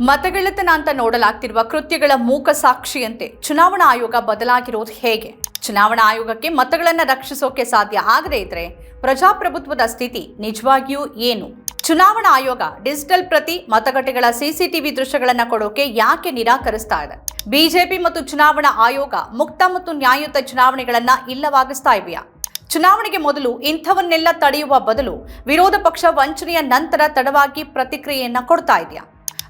ಮತಗಳ್ಳತನ ಅಂತ ನೋಡಲಾಗ್ತಿರುವ ಕೃತ್ಯಗಳ ಮೂಕ ಸಾಕ್ಷಿಯಂತೆ ಚುನಾವಣಾ ಆಯೋಗ ಬದಲಾಗಿರೋದು ಹೇಗೆ? ಚುನಾವಣಾ ಆಯೋಗಕ್ಕೆ ಮತಗಳನ್ನು ರಕ್ಷಿಸೋಕೆ ಸಾಧ್ಯ ಆಗದೇ ಇದ್ರೆ ಪ್ರಜಾಪ್ರಭುತ್ವದ ಸ್ಥಿತಿ ನಿಜವಾಗಿಯೂ ಏನು? ಚುನಾವಣಾ ಆಯೋಗ ಡಿಜಿಟಲ್ ಪ್ರತಿ ಮತಗಟ್ಟೆಗಳ ಸಿಸಿಟಿವಿ ದೃಶ್ಯಗಳನ್ನು ಕೊಡೋಕೆ ಯಾಕೆ ನಿರಾಕರಿಸ್ತಾ ಇದೆ? ಬಿಜೆಪಿ ಮತ್ತು ಚುನಾವಣಾ ಆಯೋಗ ಮುಕ್ತ ಮತ್ತು ನ್ಯಾಯಯುತ ಚುನಾವಣೆಗಳನ್ನ ಇಲ್ಲವಾಗಿಸ್ತಾ ಇವೆಯಾ? ಚುನಾವಣೆಗೆ ಮೊದಲು ಇಂಥವನ್ನೆಲ್ಲ ತಡೆಯುವ ಬದಲು ವಿರೋಧ ಪಕ್ಷ ವಂಚನೆಯ ನಂತರ ತಡವಾಗಿ ಪ್ರತಿಕ್ರಿಯೆಯನ್ನ ಕೊಡ್ತಾ ಇದೆಯಾ?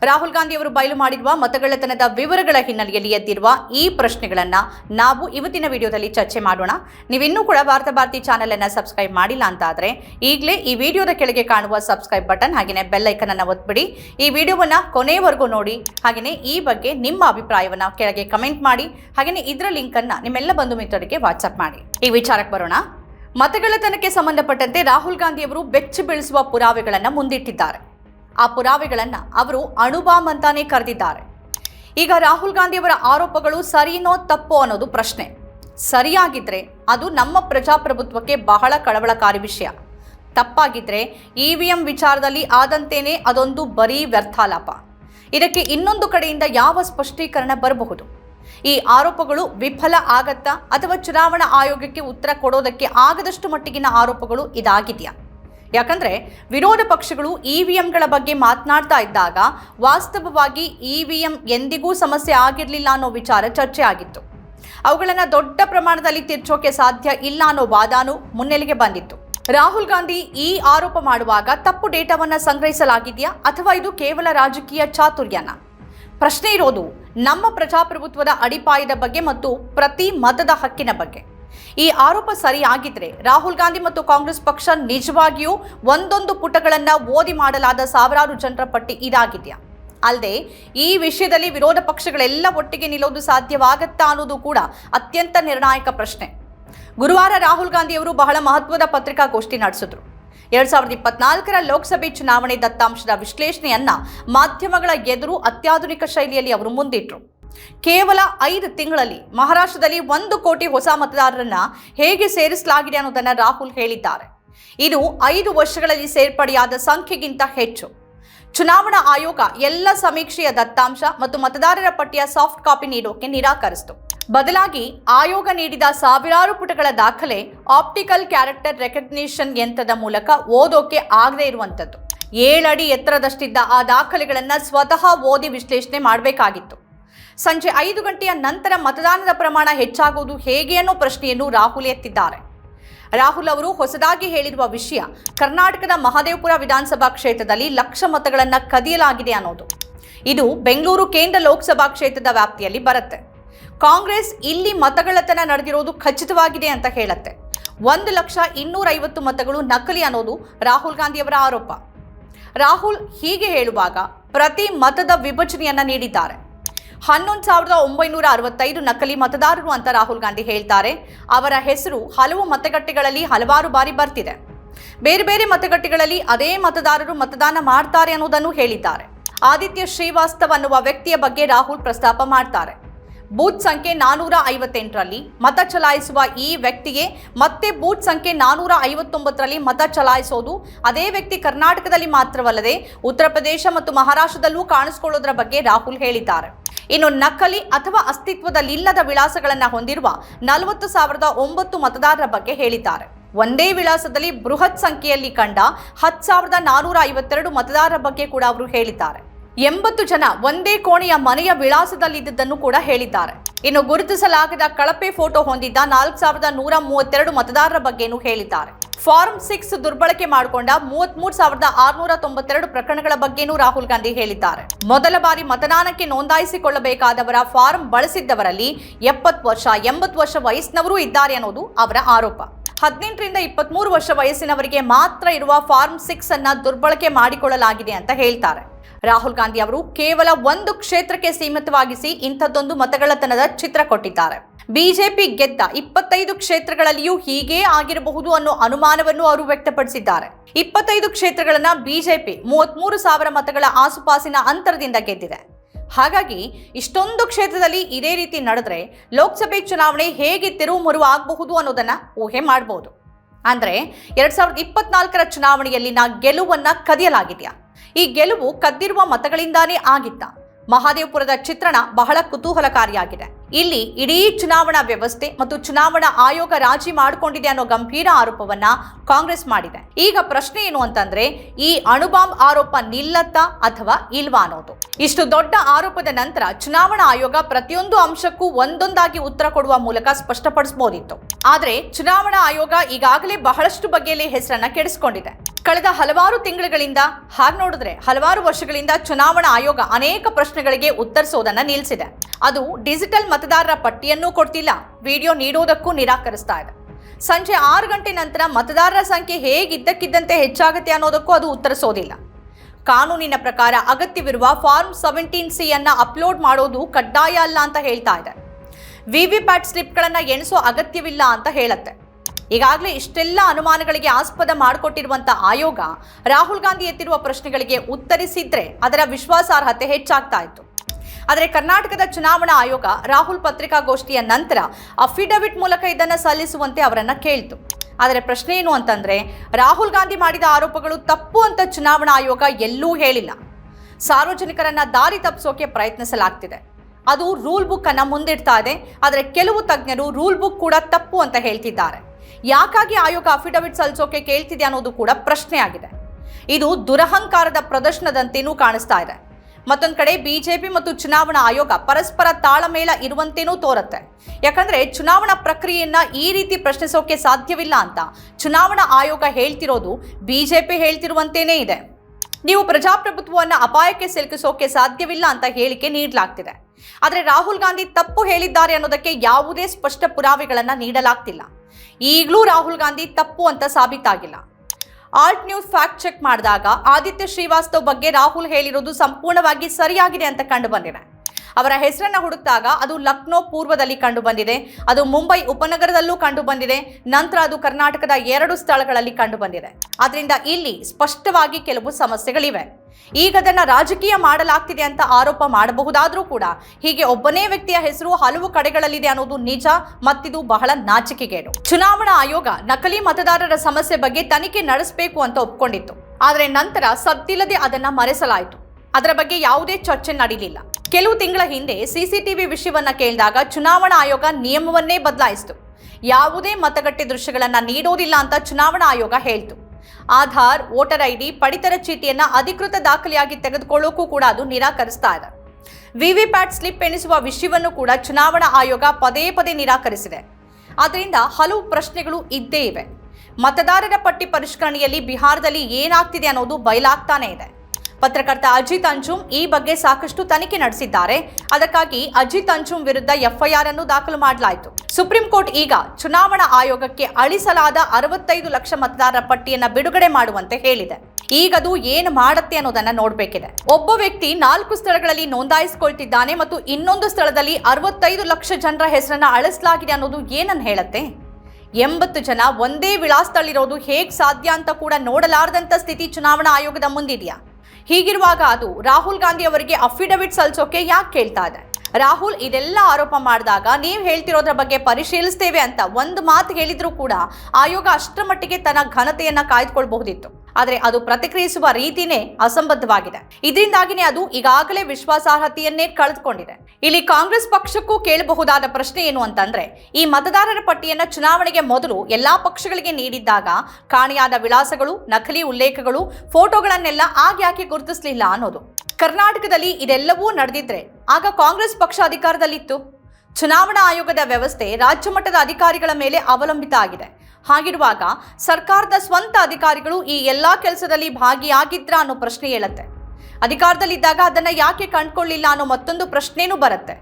ರಾಹುಲ್ ಗಾಂಧಿ ಅವರು ಬಯಲು ಮಾಡಿರುವ ಮತಗಳ್ಳತನದ ವಿವರಗಳ ಹಿನ್ನೆಲೆಯಲ್ಲಿ ಎದ್ದಿರುವ ಈ ಪ್ರಶ್ನೆಗಳನ್ನು ನಾವು ಇವತ್ತಿನ ವಿಡಿಯೋದಲ್ಲಿ ಚರ್ಚೆ ಮಾಡೋಣ. ನೀವಿನ್ನೂ ಕೂಡ ಭಾರತ ಭಾರತಿ ಚಾನೆಲ್ ಅನ್ನ ಸಬ್ಸ್ಕ್ರೈಬ್ ಮಾಡಿಲ್ಲ ಅಂತ ಆದ್ರೆ ಈಗಲೇ ಈ ವಿಡಿಯೋದ ಕೆಳಗೆ ಕಾಣುವ ಸಬ್ಸ್ಕ್ರೈಬ್ ಬಟನ್ ಹಾಗೆಯೇ ಬೆಲ್ ಐಕನ್ ಅನ್ನ ಒತ್ಬಿಡಿ. ಈ ವಿಡಿಯೋವನ್ನ ಕೊನೆಯವರೆಗೂ ನೋಡಿ ಹಾಗೆಯೇ ಈ ಬಗ್ಗೆ ನಿಮ್ಮ ಅಭಿಪ್ರಾಯವನ್ನ ಕೆಳಗೆ ಕಮೆಂಟ್ ಮಾಡಿ ಹಾಗೆಯೇ ಇದರ ಲಿಂಕ್ ಅನ್ನ ನಿಮ್ಮೆಲ್ಲ ಬಂಧು ಮಿತ್ರರಿಗೆ ವಾಟ್ಸ್ಆಪ್ ಮಾಡಿ. ಈ ವಿಚಾರಕ್ಕೆ ಬರೋಣ. ಮತಗಳತನಕ್ಕೆ ಸಂಬಂಧಪಟ್ಟಂತೆ ರಾಹುಲ್ ಗಾಂಧಿಯವರು ಬೆಚ್ಚಿ ಬೀಳಿಸುವ ಪುರಾವೆಗಳನ್ನು ಮುಂದಿಟ್ಟಿದ್ದಾರೆ. ಆ ಪುರಾವೆಗಳನ್ನು ಅವರು ಅಣುಬಾಂಬ್ ಅಂತಾನೆ ಕರೆದಿದ್ದಾರೆ. ಈಗ ರಾಹುಲ್ ಗಾಂಧಿ ಅವರ ಆರೋಪಗಳು ಸರಿನೋ ತಪ್ಪೋ ಅನ್ನೋದು ಪ್ರಶ್ನೆ. ಸರಿಯಾಗಿದ್ರೆ ಅದು ನಮ್ಮ ಪ್ರಜಾಪ್ರಭುತ್ವಕ್ಕೆ ಬಹಳ ಕಳವಳಕಾರಿ ವಿಷಯ. ತಪ್ಪಾಗಿದ್ರೆ ಇ ವಿ ಎಂ ವಿಚಾರದಲ್ಲಿ ಆದಂತೇನೆ ಅದೊಂದು ಬರೀ ವ್ಯರ್ಥಾಲಾಪ. ಇದಕ್ಕೆ ಇನ್ನೊಂದು ಕಡೆಯಿಂದ ಯಾವ ಸ್ಪಷ್ಟೀಕರಣ ಬರಬಹುದು? ಈ ಆರೋಪಗಳು ವಿಫಲ ಆಗತ್ತಾ ಅಥವಾ ಚುನಾವಣಾ ಆಯೋಗಕ್ಕೆ ಉತ್ತರ ಕೊಡೋದಕ್ಕೆ ಆಗದಷ್ಟು ಮಟ್ಟಿಗಿನ ಆರೋಪಗಳು ಇದಾಗಿದೆಯಾ? ಯಾಕಂದ್ರೆ ವಿರೋಧ ಪಕ್ಷಗಳು ಇ ವಿ ಎಂಗಳ ಬಗ್ಗೆ ಮಾತನಾಡ್ತಾ ಇದ್ದಾಗ ವಾಸ್ತವವಾಗಿ ಇ ವಿ ಎಂ ಎಂದಿಗೂ ಸಮಸ್ಯೆ ಆಗಿರಲಿಲ್ಲ ಅನ್ನೋ ವಿಚಾರ ಚರ್ಚೆ ಆಗಿತ್ತು. ಅವುಗಳನ್ನು ದೊಡ್ಡ ಪ್ರಮಾಣದಲ್ಲಿ ತಿರ್ಚೋಕೆ ಸಾಧ್ಯ ಇಲ್ಲ ಅನ್ನೋ ವಾದಾನು ಮುನ್ನೆಲೆಗೆ ಬಂದಿತ್ತು. ರಾಹುಲ್ ಗಾಂಧಿ ಈ ಆರೋಪ ಮಾಡುವಾಗ ತಪ್ಪು ಡೇಟಾವನ್ನ ಸಂಗ್ರಹಿಸಲಾಗಿದೆಯಾ ಅಥವಾ ಇದು ಕೇವಲ ರಾಜಕೀಯ ಚಾತುರ್ಯನ? ಪ್ರಶ್ನೆ ಇರೋದು ನಮ್ಮ ಪ್ರಜಾಪ್ರಭುತ್ವದ ಅಡಿಪಾಯದ ಬಗ್ಗೆ ಮತ್ತು ಪ್ರತಿ ಮತದ ಹಕ್ಕಿನ ಬಗ್ಗೆ. ಈ ಆರೋಪ ಸರಿಯಾಗಿದ್ರೆ ರಾಹುಲ್ ಗಾಂಧಿ ಮತ್ತು ಕಾಂಗ್ರೆಸ್ ಪಕ್ಷ ನಿಜವಾಗಿಯೂ ಒಂದೊಂದು ಪುಟಗಳನ್ನ ಓದಿ ಮಾಡಲಾದ ಸಾವಿರಾರು ಜನರ ಪಟ್ಟಿ ಇದಾಗಿದೆಯಾ? ಅಲ್ಲದೆ ಈ ವಿಷಯದಲ್ಲಿ ವಿರೋಧ ಪಕ್ಷಗಳೆಲ್ಲ ಒಟ್ಟಿಗೆ ನಿಲ್ಲೋದು ಸಾಧ್ಯವಾಗತ್ತಾ ಅನ್ನೋದು ಕೂಡ ಅತ್ಯಂತ ನಿರ್ಣಾಯಕ ಪ್ರಶ್ನೆ. ಗುರುವಾರ ರಾಹುಲ್ ಗಾಂಧಿ ಅವರು ಬಹಳ ಮಹತ್ವದ ಪತ್ರಿಕಾಗೋಷ್ಠಿ ನಡೆಸಿದ್ರು. ಎರಡ್ ಸಾವಿರದ ಇಪ್ಪತ್ನಾಲ್ಕರ ಲೋಕಸಭೆ ಚುನಾವಣೆ ದತ್ತಾಂಶದ ವಿಶ್ಲೇಷಣೆಯನ್ನ ಮಾಧ್ಯಮಗಳ ಎದುರು ಅತ್ಯಾಧುನಿಕ ಶೈಲಿಯಲ್ಲಿ ಅವರು ಮುಂದಿಟ್ರು. ಕೇವಲ ಐದು ತಿಂಗಳಲ್ಲಿ ಮಹಾರಾಷ್ಟ್ರದಲ್ಲಿ ಒಂದು ಕೋಟಿ ಹೊಸ ಮತದಾರರನ್ನ ಹೇಗೆ ಸೇರಿಸಲಾಗಿದೆ ಅನ್ನೋದನ್ನ ರಾಹುಲ್ ಹೇಳಿದ್ದಾರೆ. ಇದು ಐದು ವರ್ಷಗಳಲ್ಲಿ ಸೇರ್ಪಡೆಯಾದ ಸಂಖ್ಯೆಗಿಂತ ಹೆಚ್ಚು. ಚುನಾವಣಾ ಆಯೋಗ ಎಲ್ಲ ಸಮೀಕ್ಷೆಯ ದತ್ತಾಂಶ ಮತ್ತು ಮತದಾರರ ಪಟ್ಟಿಯ ಸಾಫ್ಟ್ ಕಾಪಿ ನೀಡೋಕೆ ನಿರಾಕರಿಸಿತು. ಬದಲಾಗಿ ಆಯೋಗ ನೀಡಿದ ಸಾವಿರಾರು ಪುಟಗಳ ದಾಖಲೆ ಆಪ್ಟಿಕಲ್ ಕ್ಯಾರೆಕ್ಟರ್ ರೆಕಗ್ನಿಷನ್ ಯಂತ್ರದ ಮೂಲಕ ಓದೋಕೆ ಆಗದೇ ಇರುವಂಥದ್ದು ಏಳಡಿ ಎತ್ತರದಷ್ಟಿದ್ದ ಆ ದಾಖಲೆಗಳನ್ನು ಸ್ವತಃ ಓದಿ ವಿಶ್ಲೇಷಣೆ ಮಾಡಬೇಕಾಗಿತ್ತು. ಸಂಜೆ ಐದು ಗಂಟೆಯ ನಂತರ ಮತದಾನದ ಪ್ರಮಾಣ ಹೆಚ್ಚಾಗುವುದು ಹೇಗೆ ಅನ್ನೋ ಪ್ರಶ್ನೆಯನ್ನು ರಾಹುಲ್ ಎತ್ತಿದ್ದಾರೆ. ರಾಹುಲ್ ಅವರು ಹೊಸದಾಗಿ ಹೇಳಿರುವ ವಿಷಯ, ಕರ್ನಾಟಕದ ಮಹದೇವಪುರ ವಿಧಾನಸಭಾ ಕ್ಷೇತ್ರದಲ್ಲಿ ಲಕ್ಷ ಮತಗಳನ್ನು ಕದಿಯಲಾಗಿದೆ ಅನ್ನೋದು. ಇದು ಬೆಂಗಳೂರು ಕೇಂದ್ರ ಲೋಕಸಭಾ ಕ್ಷೇತ್ರದ ವ್ಯಾಪ್ತಿಯಲ್ಲಿ ಬರುತ್ತೆ. ಕಾಂಗ್ರೆಸ್ ಇಲ್ಲಿ ಮತಗಳತನ ನಡೆದಿರೋದು ಖಚಿತವಾಗಿದೆ ಅಂತ ಹೇಳುತ್ತೆ. ಒಂದು ಲಕ್ಷ ಇನ್ನೂರ ಐವತ್ತು ಮತಗಳು ನಕಲಿ ಅನ್ನೋದು ರಾಹುಲ್ ಗಾಂಧಿಯವರ ಆರೋಪ. ರಾಹುಲ್ ಹೀಗೆ ಹೇಳುವಾಗ ಪ್ರತಿ ಮತದ ವಿಭಜನೆಯನ್ನ ನೀಡಿದ್ದಾರೆ. ಹನ್ನೊಂದು ಸಾವಿರದ ಒಂಬೈನೂರ ಅರವತ್ತೈದು ನಕಲಿ ಮತದಾರರು ಅಂತ ರಾಹುಲ್ ಗಾಂಧಿ ಹೇಳ್ತಾರೆ. ಅವರ ಹೆಸರು ಹಲವು ಮತಗಟ್ಟೆಗಳಲ್ಲಿ ಹಲವಾರು ಬಾರಿ ಬರ್ತಿದೆ. ಬೇರೆ ಬೇರೆ ಮತಗಟ್ಟೆಗಳಲ್ಲಿ ಅದೇ ಮತದಾರರು ಮತದಾನ ಮಾಡ್ತಾರೆ ಅನ್ನೋದನ್ನು ಹೇಳಿದ್ದಾರೆ. ಆದಿತ್ಯ ಶ್ರೀವಾಸ್ತವ ಅನ್ನುವ ವ್ಯಕ್ತಿಯ ಬಗ್ಗೆ ರಾಹುಲ್ ಪ್ರಸ್ತಾಪ ಮಾಡ್ತಾರೆ. ಬೂತ್ ಸಂಖ್ಯೆ ನಾನೂರ ಐವತ್ತೆಂಟರಲ್ಲಿ ಮತ ಚಲಾಯಿಸುವ ಈ ವ್ಯಕ್ತಿಗೆ ಮತ್ತೆ ಬೂತ್ ಸಂಖ್ಯೆ ನಾನೂರ ಐವತ್ತೊಂಬತ್ತರಲ್ಲಿ ಮತ ಚಲಾಯಿಸೋದು ಅದೇ ವ್ಯಕ್ತಿ ಕರ್ನಾಟಕದಲ್ಲಿ ಮಾತ್ರವಲ್ಲದೆ ಉತ್ತರ ಪ್ರದೇಶ ಮತ್ತು ಮಹಾರಾಷ್ಟ್ರದಲ್ಲೂ ಕಾಣಿಸ್ಕೊಳ್ಳೋದ್ರ ಬಗ್ಗೆ ರಾಹುಲ್ ಹೇಳಿದ್ದಾರೆ. ಇನ್ನು ನಕಲಿ ಅಥವಾ ಅಸ್ತಿತ್ವದಲ್ಲಿಲ್ಲದ ವಿಳಾಸಗಳನ್ನು ಹೊಂದಿರುವ ನಲವತ್ತು ಸಾವಿರದ ಒಂಬತ್ತು ಮತದಾರರ ಬಗ್ಗೆ ಹೇಳಿದ್ದಾರೆ. ಒಂದೇ ವಿಳಾಸದಲ್ಲಿ ಬೃಹತ್ ಸಂಖ್ಯೆಯಲ್ಲಿ ಕಂಡ ಹತ್ತು ಸಾವಿರದ ನಾನೂರ ಐವತ್ತೆರಡು ಮತದಾರರ ಬಗ್ಗೆ ಕೂಡ ಅವರು ಹೇಳಿದ್ದಾರೆ. ಎಂಬತ್ತು ಜನ ಒಂದೇ ಕೋಣೆಯ ಮನೆಯ ವಿಳಾಸದಲ್ಲಿದ್ದದ್ದನ್ನು ಕೂಡ ಹೇಳಿದ್ದಾರೆ. ಇನ್ನು ಗುರುತಿಸಲಾಗದ ಕಳಪೆ ಫೋಟೋ ಹೊಂದಿದ್ದ ನಾಲ್ಕು ಸಾವಿರದ ನೂರ ಮೂವತ್ತೆರಡು ಮತದಾರರ ಬಗ್ಗೆನೂ ಹೇಳಿದ್ದಾರೆ. ಫಾರ್ಮ್ ಸಿಕ್ಸ್ ದುರ್ಬಳಕೆ ಮಾಡಿಕೊಂಡ ಮೂವತ್ಮೂರು ಸಾವಿರದ ಆರುನೂರ ತೊಂಬತ್ತೆರಡು ಪ್ರಕರಣಗಳ ಬಗ್ಗೆನೂ ರಾಹುಲ್ ಗಾಂಧಿ ಹೇಳಿದ್ದಾರೆ. ಮೊದಲ ಬಾರಿ ಮತದಾನಕ್ಕೆ ನೋಂದಾಯಿಸಿಕೊಳ್ಳಬೇಕಾದವರ ಫಾರ್ಮ್ ಬಳಸಿದ್ದವರಲ್ಲಿ ಎಪ್ಪತ್ತು ವರ್ಷ, ಎಂಬತ್ತು ವರ್ಷ ವಯಸ್ಸಿನವರೂ ಇದ್ದಾರೆ ಅನ್ನೋದು ಅವರ ಆರೋಪ. ಹದಿನೆಂಟರಿಂದ ಇಪ್ಪತ್ಮೂರು ವರ್ಷ ವಯಸ್ಸಿನವರಿಗೆ ಮಾತ್ರ ಇರುವ ಫಾರ್ಮ್ ಸಿಕ್ಸ್ ಅನ್ನ ದುರ್ಬಳಕೆ ಮಾಡಿಕೊಳ್ಳಲಾಗಿದೆ ಅಂತ ಹೇಳ್ತಾರೆ. ರಾಹುಲ್ ಗಾಂಧಿ ಅವರು ಕೇವಲ ಒಂದು ಕ್ಷೇತ್ರಕ್ಕೆ ಸೀಮಿತವಾಗಿಸಿ ಇಂಥದ್ದೊಂದು ಮತಗಳತನದ ಚಿತ್ರ ಕೊಟ್ಟಿದ್ದಾರೆ. ಬಿಜೆಪಿ ಗೆದ್ದ ಇಪ್ಪತ್ತೈದು ಕ್ಷೇತ್ರಗಳಲ್ಲಿಯೂ ಹೀಗೇ ಆಗಿರಬಹುದು ಅನ್ನೋ ಅನುಮಾನವನ್ನು ಅವರು ವ್ಯಕ್ತಪಡಿಸಿದ್ದಾರೆ. ಇಪ್ಪತ್ತೈದು ಕ್ಷೇತ್ರಗಳನ್ನ ಬಿಜೆಪಿ ಮೂವತ್ಮೂರು ಸಾವಿರ ಮತಗಳ ಆಸುಪಾಸಿನ ಅಂತರದಿಂದ ಗೆದ್ದಿದೆ. ಹಾಗಾಗಿ ಇಷ್ಟೊಂದು ಕ್ಷೇತ್ರದಲ್ಲಿ ಇದೇ ರೀತಿ ನಡೆದ್ರೆ ಲೋಕಸಭೆ ಚುನಾವಣೆ ಹೇಗೆ ತಿರುವು ಮರುವು ಆಗಬಹುದು ಅನ್ನೋದನ್ನ ಊಹೆ ಮಾಡಬಹುದು ಅಂದ್ರೆ ಎರಡ್ ಸಾವಿರದ ಇಪ್ಪತ್ನಾಲ್ಕರ ಚುನಾವಣೆಯಲ್ಲಿನ ಗೆಲುವನ್ನ ಕದಿಯಲಾಗಿದೆಯಾ? ಈ ಗೆಲುವು ಕದ್ದಿರುವ ಮತಗಳಿಂದಾನೇ ಆಗಿತ್ತ? ಮಹಾದೇವಪುರದ ಚಿತ್ರಣ ಬಹಳ ಕುತೂಹಲಕಾರಿಯಾಗಿದೆ. ಇಲ್ಲಿ ಇಡೀ ಚುನಾವಣಾ ವ್ಯವಸ್ಥೆ ಮತ್ತು ಚುನಾವಣಾ ಆಯೋಗ ರಾಜಿ ಮಾಡಿಕೊಂಡಿದೆ ಅನ್ನೋ ಗಂಭೀರ ಆರೋಪವನ್ನ ಕಾಂಗ್ರೆಸ್ ಮಾಡಿದೆ. ಈಗ ಪ್ರಶ್ನೆ ಏನು ಅಂತಂದ್ರೆ, ಈ ಅಣುಬಾಂಬ್ ಆರೋಪ ನಿಲ್ಲತ್ತಾ ಅಥವಾ ಇಲ್ವಾ ಅನ್ನೋದು? ಇಷ್ಟು ದೊಡ್ಡ ಆರೋಪದ ನಂತರ ಚುನಾವಣಾ ಆಯೋಗ ಪ್ರತಿಯೊಂದು ಅಂಶಕ್ಕೂ ಒಂದೊಂದಾಗಿ ಉತ್ತರ ಕೊಡುವ ಮೂಲಕ ಸ್ಪಷ್ಟಪಡಿಸಬಹುದಿತ್ತು. ಆದ್ರೆ ಚುನಾವಣಾ ಆಯೋಗ ಈಗಾಗಲೇ ಬಹಳಷ್ಟು ಬಗೆಯಲ್ಲಿ ಹೆಸರನ್ನ ಕೆಡಿಸಿಕೊಂಡಿದೆ. ಕಳೆದ ಹಲವಾರು ತಿಂಗಳುಗಳಿಂದ, ಹಾಗೆ ನೋಡಿದ್ರೆ ಹಲವಾರು ವರ್ಷಗಳಿಂದ ಚುನಾವಣಾ ಆಯೋಗ ಅನೇಕ ಪ್ರಶ್ನೆಗಳಿಗೆ ಉತ್ತರಿಸೋದನ್ನ ನಿಲ್ಲಿಸಿದೆ ಅದು ಡಿಜಿಟಲ್ ಮತದಾರರ ಪಟ್ಟಿಯನ್ನೂ ಕೊಡ್ತಿಲ್ಲ. ವಿಡಿಯೋ ನೀಡೋದಕ್ಕೂ ನಿರಾಕರಿಸ್ತಾ ಇದೆ. ಸಂಜೆ ಆರು ಗಂಟೆ ನಂತರ ಮತದಾರರ ಸಂಖ್ಯೆ ಹೇಗಿದ್ದಕ್ಕಿದ್ದಂತೆ ಹೆಚ್ಚಾಗುತ್ತೆ ಅನ್ನೋದಕ್ಕೂ ಅದು ಉತ್ತರಿಸೋದಿಲ್ಲ ಕಾನೂನಿನ ಪ್ರಕಾರ ಅಗತ್ಯವಿರುವ ಫಾರ್ಮ್ ಸೆವೆಂಟೀನ್ ಸಿ ಅನ್ನ ಅಪ್ಲೋಡ್ ಮಾಡೋದು ಕಡ್ಡಾಯ ಅಲ್ಲ ಅಂತ ಹೇಳ್ತಾ ಇದೆ. ವಿವಿಪ್ಯಾಟ್ ಸ್ಲಿಪ್ಗಳನ್ನು ಎಣಿಸೋ ಅಗತ್ಯವಿಲ್ಲ ಅಂತ ಹೇಳುತ್ತೆ. ಈಗಾಗಲೇ ಇಷ್ಟೆಲ್ಲ ಅನುಮಾನಗಳಿಗೆ ಆಸ್ಪದ ಮಾಡಿಕೊಟ್ಟಿರುವಂಥ ಆಯೋಗ ರಾಹುಲ್ ಗಾಂಧಿ ಎತ್ತಿರುವ ಪ್ರಶ್ನೆಗಳಿಗೆ ಉತ್ತರಿಸಿದ್ರೆ ಅದರ ವಿಶ್ವಾಸಾರ್ಹತೆ ಹೆಚ್ಚಾಗ್ತಾ ಇತ್ತು. ಆದರೆ ಕರ್ನಾಟಕದ ಚುನಾವಣಾ ಆಯೋಗ ರಾಹುಲ್ ಪತ್ರಿಕಾಗೋಷ್ಠಿಯ ನಂತರ ಅಫಿಡವಿಟ್ ಮೂಲಕ ಇದನ್ನು ಸಲ್ಲಿಸುವಂತೆ ಅವರನ್ನ ಕೇಳಿತು. ಆದರೆ ಪ್ರಶ್ನೆ ಏನು ಅಂತಂದ್ರೆ, ರಾಹುಲ್ ಗಾಂಧಿ ಮಾಡಿದ ಆರೋಪಗಳು ತಪ್ಪು ಅಂತ ಚುನಾವಣಾ ಆಯೋಗ ಎಲ್ಲೂ ಹೇಳಿಲ್ಲ. ಸಾರ್ವಜನಿಕರನ್ನ ದಾರಿ ತಪ್ಪಿಸೋಕೆ ಪ್ರಯತ್ನಿಸಲಾಗ್ತಿದೆ. ಅದು ರೂಲ್ ಬುಕ್ ಅನ್ನ ಮುಂದಿಡ್ತಾ ಇದೆ, ಆದರೆ ಕೆಲವು ತಜ್ಞರು ರೂಲ್ ಬುಕ್ ಕೂಡ ತಪ್ಪು ಅಂತ ಹೇಳ್ತಿದ್ದಾರೆ. ಯಾಕಾಗಿ ಆಯೋಗ ಅಫಿಡವಿಟ್ ಸಲ್ಲಿಸೋಕೆ ಕೇಳ್ತಿದೆ ಅನ್ನೋದು ಕೂಡ ಪ್ರಶ್ನೆ ಆಗಿದೆ ಇದು ದುರಹಂಕಾರದ ಪ್ರದರ್ಶನದಂತೇನೂ ಕಾಣಿಸ್ತಾ ಇದೆ. ಮತ್ತೊಂದು ಕಡೆ ಬಿಜೆಪಿ ಮತ್ತು ಚುನಾವಣಾ ಆಯೋಗ ಪರಸ್ಪರ ತಾಳಮೇಳ ಇರುವಂತೇನೂ ತೋರುತ್ತೆ. ಯಾಕಂದ್ರೆ ಚುನಾವಣಾ ಪ್ರಕ್ರಿಯೆಯನ್ನ ಈ ರೀತಿ ಪ್ರಶ್ನಿಸೋಕೆ ಸಾಧ್ಯವಿಲ್ಲ ಅಂತ ಚುನಾವಣಾ ಆಯೋಗ ಹೇಳ್ತಿರೋದು ಬಿಜೆಪಿ ಹೇಳ್ತಿರುವಂತೇನೇ ಇದೆ. ನೀವು ಪ್ರಜಾಪ್ರಭುತ್ವವನ್ನು ಅಪಾಯಕ್ಕೆ ಸಿಲುಕಿಸೋಕೆ ಸಾಧ್ಯವಿಲ್ಲ ಅಂತ ಹೇಳಿಕೆ ನೀಡಲಾಗ್ತಿದೆ. ಆದರೆ ರಾಹುಲ್ ಗಾಂಧಿ ತಪ್ಪು ಹೇಳಿದ್ದಾರೆ ಅನ್ನೋದಕ್ಕೆ ಯಾವುದೇ ಸ್ಪಷ್ಟ ಪುರಾವೆಗಳನ್ನು ನೀಡಲಾಗ್ತಿಲ್ಲ. ಈಗಲೂ ರಾಹುಲ್ ಗಾಂಧಿ ತಪ್ಪು ಅಂತ ಸಾಬೀತಾಗಿಲ್ಲ. ಆಲ್ಟ್ ನ್ಯೂಸ್ ಫ್ಯಾಕ್ಟ್ ಚೆಕ್ ಮಾಡಿದಾಗ ಆದಿತ್ಯ ಶ್ರೀವಾಸ್ತವ್ ಬಗ್ಗೆ ರಾಹುಲ್ ಹೇಳಿರೋದು ಸಂಪೂರ್ಣವಾಗಿ ಸರಿಯಾಗಿದೆ ಅಂತ ಕಂಡು ಬಂದಿದೆ. ಅವರ ಹೆಸರನ್ನು ಹುಡುಕಿದಾಗ ಅದು ಲಕ್ನೋ ಪೂರ್ವದಲ್ಲಿ ಕಂಡು ಬಂದಿದೆ ಅದು ಮುಂಬೈ ಉಪನಗರದಲ್ಲೂ ಕಂಡು ಬಂದಿದೆ ನಂತರ ಅದು ಕರ್ನಾಟಕದ ಎರಡು ಸ್ಥಳಗಳಲ್ಲಿ ಕಂಡು ಬಂದಿದೆ ಇಲ್ಲಿ ಸ್ಪಷ್ಟವಾಗಿ ಕೆಲವು ಸಮಸ್ಯೆಗಳಿವೆ. ಈಗ ಅದನ್ನು ರಾಜಕೀಯ ಮಾಡಲಾಗ್ತಿದೆ ಅಂತ ಆರೋಪ ಮಾಡಬಹುದಾದರೂ ಕೂಡ ಹೀಗೆ ಒಬ್ಬನೇ ವ್ಯಕ್ತಿಯ ಹೆಸರು ಹಲವು ಕಡೆಗಳಲ್ಲಿದೆ ಅನ್ನೋದು ನಿಜ ಮತ್ತಿದು ಬಹಳ ನಾಚಿಕೆಗೇಡು. ಚುನಾವಣಾ ಆಯೋಗ ನಕಲಿ ಮತದಾರರ ಸಮಸ್ಯೆ ಬಗ್ಗೆ ತನಿಖೆ ನಡೆಸಬೇಕು ಅಂತ ಒಪ್ಕೊಂಡಿತ್ತು. ಆದರೆ ನಂತರ ಸದ್ದಿಲ್ಲದೆ ಅದನ್ನು ಮರೆಸಲಾಯಿತು. ಅದರ ಬಗ್ಗೆ ಯಾವುದೇ ಚರ್ಚೆ ನಡೆಯಲಿಲ್ಲ ಕೆಲವು ತಿಂಗಳ ಹಿಂದೆ ಸಿಸಿಟಿವಿ ವಿಷಯವನ್ನ ಕೇಳಿದಾಗ ಚುನಾವಣಾ ಆಯೋಗ ನಿಯಮವನ್ನೇ ಬದಲಾಯಿಸಿತು. ಯಾವುದೇ ಮತಗಟ್ಟೆ ದೃಶ್ಯಗಳನ್ನ ನೀಡೋದಿಲ್ಲ ಅಂತ ಚುನಾವಣಾ ಆಯೋಗ ಹೇಳ್ತು. ಆಧಾರ್, ವೋಟರ್ ಐಡಿ, ಪಡಿತರ ಚೀಟಿಯನ್ನ ಅಧಿಕೃತ ದಾಖಲೆಯಾಗಿ ತೆಗೆದುಕೊಳ್ಳೋಕ್ಕೂ ಕೂಡ ಅದು ನಿರಾಕರಿಸ್ತಾ ಇದೆ. ವಿವಿಪ್ಯಾಟ್ ಸ್ಲಿಪ್ ಎಣಿಸುವ ವಿಷಯವನ್ನು ಕೂಡ ಚುನಾವಣಾ ಆಯೋಗ ಪದೇ ಪದೇ ನಿರಾಕರಿಸಿದೆ. ಆದ್ದರಿಂದ ಹಲವು ಪ್ರಶ್ನೆಗಳು ಇದ್ದೇ ಇವೆ. ಮತದಾರರ ಪಟ್ಟಿ ಪರಿಷ್ಕರಣೆಯಲ್ಲಿ ಬಿಹಾರದಲ್ಲಿ ಏನಾಗ್ತಿದೆ ಅನ್ನೋದು ಬಯಲಾಗ್ತಾನೆ ಇದೆ. ಪತ್ರಕರ್ತ ಅಜಿತ್ ಅಂಜುಂ ಈ ಬಗ್ಗೆ ಸಾಕಷ್ಟು ತನಿಖೆ ನಡೆಸಿದ್ದಾರೆ. ಅದಕ್ಕಾಗಿ ಅಜಿತ್ ಅಂಜುಂ ವಿರುದ್ಧ ಎಫ್ಐಆರ್ ಅನ್ನು ದಾಖಲು ಮಾಡಲಾಯಿತು. ಸುಪ್ರೀಂ ಕೋರ್ಟ್ ಈಗ ಚುನಾವಣಾ ಆಯೋಗಕ್ಕೆ ಅಳಿಸಲಾದ ಅರವತ್ತೈದು ಲಕ್ಷ ಮತದಾರರ ಪಟ್ಟಿಯನ್ನ ಬಿಡುಗಡೆ ಮಾಡುವಂತೆ ಹೇಳಿದೆ. ಈಗದು ಏನು ಮಾಡುತ್ತೆ ಅನ್ನೋದನ್ನ ನೋಡಬೇಕಿದೆ. ಒಬ್ಬ ವ್ಯಕ್ತಿ ನಾಲ್ಕು ಸ್ಥಳಗಳಲ್ಲಿ ನೋಂದಾಯಿಸಿಕೊಳ್ತಿದ್ದಾನೆ ಮತ್ತು ಇನ್ನೊಂದು ಸ್ಥಳದಲ್ಲಿ ಅರವತ್ತೈದು ಲಕ್ಷ ಜನರ ಹೆಸರನ್ನ ಅಳಿಸಲಾಗಿದೆ ಅನ್ನೋದು ಏನನ್ನು ಹೇಳುತ್ತೆ? ಎಂಬತ್ತು ಜನ ಒಂದೇ ವಿಳಾಸದಲ್ಲಿರೋದು ಹೇಗೆ ಸಾಧ್ಯ ಅಂತ ಕೂಡ ನೋಡಲಾರದಂತ ಸ್ಥಿತಿ ಚುನಾವಣಾ ಆಯೋಗದ ಮುಂದಿದೆಯಾ? ಹೀಗಿರುವಾಗ ಅದು ರಾಹುಲ್ ಗಾಂಧಿ ಅವರಿಗೆ ಅಫಿಡವಿಟ್ ಸಲ್ಲಿಸೋಕೆ ಯಾಕೆ ಕೇಳ್ತಾ ಇದೆ? ರಾಹುಲ್ ಇದೆಲ್ಲ ಆರೋಪ ಮಾಡಿದಾಗ ನೀವು ಹೇಳ್ತಿರೋದ್ರ ಬಗ್ಗೆ ಪರಿಶೀಲಿಸ್ತೇವೆ ಅಂತ ಒಂದು ಮಾತು ಹೇಳಿದ್ರೂ ಕೂಡ ಆಯೋಗ ಅಷ್ಟರ ಮಟ್ಟಿಗೆ ತನ್ನ ಘನತೆಯನ್ನ ಕಾಯ್ದುಕೊಳ್ಬಹುದಿತ್ತು. ಆದರೆ ಅದು ಪ್ರತಿಕ್ರಿಯಿಸುವ ರೀತಿನೇ ಅಸಂಬದ್ಧವಾಗಿದೆ. ಇದರಿಂದಾಗಿನೇ ಅದು ಈಗಾಗಲೇ ವಿಶ್ವಾಸಾರ್ಹತೆಯನ್ನೇ ಕಳೆದುಕೊಂಡಿದೆ. ಇಲ್ಲಿ ಕಾಂಗ್ರೆಸ್ ಪಕ್ಷಕ್ಕೂ ಕೇಳಬಹುದಾದ ಪ್ರಶ್ನೆ ಏನು ಅಂತಂದ್ರೆ, ಈ ಮತದಾರರ ಪಟ್ಟಿಯನ್ನು ಚುನಾವಣೆಗೆ ಮೊದಲು ಎಲ್ಲಾ ಪಕ್ಷಗಳಿಗೆ ನೀಡಿದ್ದಾಗ ಕಾಣೆಯಾದ ವಿಳಾಸಗಳು, ನಕಲಿ ಉಲ್ಲೇಖಗಳು, ಫೋಟೋಗಳನ್ನೆಲ್ಲ ಆಗ್ಯಾಕೆ ಗುರುತಿಸಲಿಲ್ಲ ಅನ್ನೋದು. ಕರ್ನಾಟಕದಲ್ಲಿ ಇದೆಲ್ಲವೂ ನಡೆದಿದ್ರೆ ಆಗ ಕಾಂಗ್ರೆಸ್ ಪಕ್ಷ ಅಧಿಕಾರದಲ್ಲಿತ್ತು. ಚುನಾವಣಾ ಆಯೋಗದ ವ್ಯವಸ್ಥೆ ರಾಜ್ಯ ಮಟ್ಟದ ಅಧಿಕಾರಿಗಳ ಮೇಲೆ ಅವಲಂಬಿತ ಆಗಿದೆ. ಹಾಗಿರುವಾಗ ಸರ್ಕಾರದ ಸ್ವಂತ ಅಧಿಕಾರಿಗಳು ಈ ಎಲ್ಲಾ ಕೆಲಸದಲ್ಲಿ ಭಾಗಿಯಾಗಿದ್ರ ಅನ್ನೋ ಪ್ರಶ್ನೆ ಹೇಳುತ್ತೆ ಅಧಿಕಾರದಲ್ಲಿದ್ದಾಗ ಅದನ್ನ ಯಾಕೆ ಕಂಡುಕೊಳ್ಳಿಲ್ಲ ಅನ್ನೋ ಮತ್ತೊಂದು ಪ್ರಶ್ನೆನೂ ಬರುತ್ತೆ.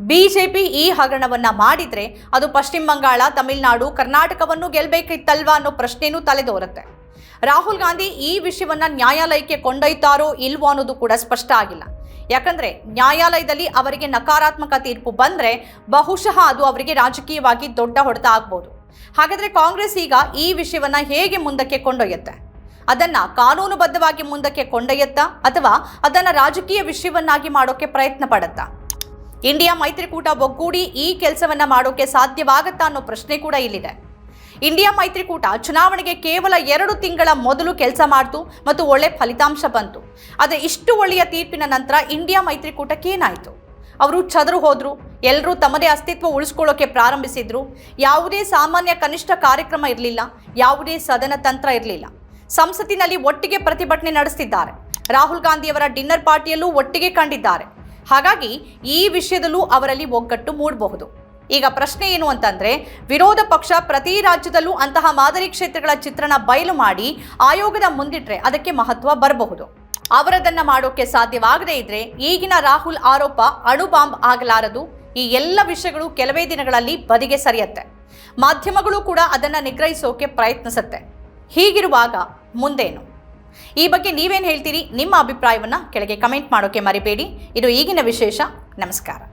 ಬಿಜೆಪಿ ಈ ಹಗರಣವನ್ನ ಮಾಡಿದ್ರೆ ಅದು ಪಶ್ಚಿಮ ಬಂಗಾಳ, ತಮಿಳುನಾಡು, ಕರ್ನಾಟಕವನ್ನು ಗೆಲ್ಲಬೇಕಿತ್ತಲ್ವಾ ಅನ್ನೋ ಪ್ರಶ್ನೆನೂ ತಲೆದೋರುತ್ತೆ. ರಾಹುಲ್ ಗಾಂಧಿ ಈ ವಿಷಯವನ್ನ ನ್ಯಾಯಾಲಯಕ್ಕೆ ಕೊಂಡೊಯ್ತಾರೋ ಇಲ್ವೋ ಅನ್ನೋದು ಕೂಡ ಸ್ಪಷ್ಟ ಆಗಿಲ್ಲ. ಯಾಕಂದ್ರೆ ನ್ಯಾಯಾಲಯದಲ್ಲಿ ಅವರಿಗೆ ನಕಾರಾತ್ಮಕ ತೀರ್ಪು ಬಂದ್ರೆ ಬಹುಶಃ ಅದು ಅವರಿಗೆ ರಾಜಕೀಯವಾಗಿ ದೊಡ್ಡ ಹೊಡೆತ ಆಗ್ಬೋದು ಹಾಗಾದ್ರೆ ಕಾಂಗ್ರೆಸ್ ಈಗ ಈ ವಿಷಯವನ್ನ ಹೇಗೆ ಮುಂದಕ್ಕೆ ಕೊಂಡೊಯ್ಯುತ್ತೆ? ಅದನ್ನ ಕಾನೂನುಬದ್ಧವಾಗಿ ಮುಂದಕ್ಕೆ ಕೊಂಡೊಯ್ಯುತ್ತಾ ಅಥವಾ ಅದನ್ನ ರಾಜಕೀಯ ವಿಷಯವನ್ನಾಗಿ ಮಾಡೋಕೆ ಪ್ರಯತ್ನ ಪಡುತ್ತಾ? ಇಂಡಿಯಾ ಮೈತ್ರಿಕೂಟ ಒಗ್ಗೂಡಿ ಈ ಕೆಲಸವನ್ನ ಮಾಡೋಕೆ ಸಾಧ್ಯವಾಗತ್ತಾ ಅನ್ನೋ ಪ್ರಶ್ನೆ ಕೂಡ ಇಲ್ಲಿದೆ. ಇಂಡಿಯಾ ಮೈತ್ರಿಕೂಟ ಚುನಾವಣೆಗೆ ಕೇವಲ ಎರಡು ತಿಂಗಳ ಮೊದಲು ಕೆಲಸ ಮಾಡ್ತು ಮತ್ತು ಒಳ್ಳೆ ಫಲಿತಾಂಶ ಬಂತು. ಆದರೆ ಇಷ್ಟು ಒಳ್ಳೆಯ ತೀರ್ಪಿನ ನಂತರ ಇಂಡಿಯಾ ಮೈತ್ರಿಕೂಟಕ್ಕೆ ಏನಾಯಿತು? ಅವರು ಚದರು ಹೋದರು ಎಲ್ಲರೂ ತಮ್ಮದೇ ಅಸ್ತಿತ್ವ ಉಳಿಸ್ಕೊಳ್ಳೋಕೆ ಪ್ರಾರಂಭಿಸಿದ್ರು. ಯಾವುದೇ ಸಾಮಾನ್ಯ ಕನಿಷ್ಠ ಕಾರ್ಯಕ್ರಮ ಇರಲಿಲ್ಲ, ಯಾವುದೇ ಸದನ ತಂತ್ರ ಇರಲಿಲ್ಲ. ಸಂಸತ್ತಿನಲ್ಲಿ ಒಟ್ಟಿಗೆ ಪ್ರತಿಭಟನೆ ನಡೆಸ್ತಿದ್ದಾರೆ. ರಾಹುಲ್ ಗಾಂಧಿಯವರ ಡಿನ್ನರ್ ಪಾರ್ಟಿಯಲ್ಲೂ ಒಟ್ಟಿಗೆ ಕಂಡಿದ್ದಾರೆ. ಹಾಗಾಗಿ ಈ ವಿಷಯದಲ್ಲೂ ಅವರಲ್ಲಿ ಒಗ್ಗಟ್ಟು ಮೂಡಬಹುದು. ಈಗ ಪ್ರಶ್ನೆ ಏನು ಅಂತಂದ್ರೆ, ವಿರೋಧ ಪಕ್ಷ ಪ್ರತಿ ರಾಜ್ಯದಲ್ಲೂ ಅಂತಹ ಮಾದರಿ ಕ್ಷೇತ್ರಗಳ ಚಿತ್ರಣ ಬಯಲು ಮಾಡಿ ಆಯೋಗದ ಮುಂದಿಟ್ರೆ ಅದಕ್ಕೆ ಮಹತ್ವ ಬರಬಹುದು. ಅವರದನ್ನ ಮಾಡೋಕೆ ಸಾಧ್ಯವಾಗದೇ ಇದ್ರೆ ಈಗಿನ ರಾಹುಲ್ ಆರೋಪ ಅಣು ಬಾಂಬ್ ಆಗಲಾರದು. ಈ ಎಲ್ಲ ವಿಷಯಗಳು ಕೆಲವೇ ದಿನಗಳಲ್ಲಿ ಬದಿಗೆ ಸರಿಯತ್ತೆ. ಮಾಧ್ಯಮಗಳು ಕೂಡ ಅದನ್ನ ನಿಗ್ರಹಿಸೋಕೆ ಪ್ರಯತ್ನಿಸುತ್ತೆ. ಹೀಗಿರುವಾಗ ಮುಂದೇನು? ಈ ಬಗ್ಗೆ ನೀವೇನು ಹೇಳ್ತೀರಿ? ನಿಮ್ಮ ಅಭಿಪ್ರಾಯವನ್ನು ಕೆಳಗೆ ಕಮೆಂಟ್ ಮಾಡೋಕೆ ಮರಿಬೇಡಿ. ಇದು ಈಗಿನ ವಿಶೇಷ. ನಮಸ್ಕಾರ.